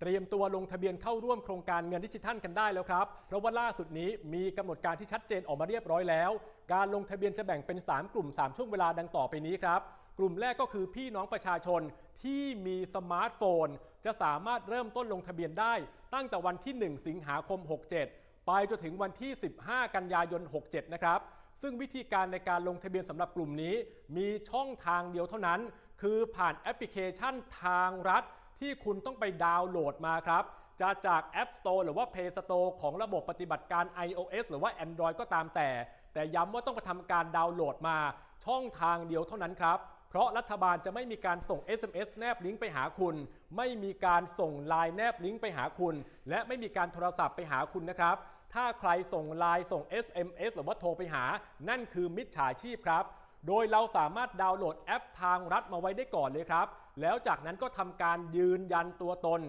เตรียมตัวลงทะเบียนเข้าร่วมโครงการเงินดิจิทัลกันได้แล้วครับ เพราะว่าล่าสุดนี้มีกำหนดการที่ชัดเจนออกมาเรียบร้อยแล้ว การลงทะเบียนจะแบ่งเป็น 3 กลุ่ม 3 ช่วงเวลาดังต่อไปนี้ครับ กลุ่มแรกก็คือพี่น้องประชาชนที่มีสมาร์ทโฟน จะสามารถเริ่มต้นลงทะเบียนได้ ตั้งแต่วันที่ 1 สิงหาคม 67 ไปจนถึงวันที่ 15 กันยายน 67 นะครับซึ่งวิธีการในการลงทะเบียนสำหรับกลุ่มนี้ มีช่องทางเดียวเท่านั้น คือผ่านแอปพลิเคชันทางรัฐ ที่คุณต้องไปดาวน์โหลดมาครับ จะจาก App Store หรือว่า Play Store ของระบบปฏิบัติการ iOS หรือว่า Android ก็ตามแต่ แต่ย้ำว่าต้องไปทำการดาวน์โหลดมา ช่องทางเดียวเท่านั้นครับเพราะรัฐบาลจะไม่มีการส่ง SMS แนบลิงก์ไปหาคุณ ไม่มีการส่งไลน์แนบลิงก์ไปหาคุณ และไม่มีการโทรศัพท์ไปหาคุณนะครับ ถ้าใครส่งไลน์ส่ง SMS หรือว่าโทรไปหา นั่นคือมิจฉาชีพครับ โดยเราสามารถดาวน์โหลดแอปทางรัฐมาไว้ได้ก่อนเลยครับ แล้วจากนั้นก็ทำการยืนยันตัวตน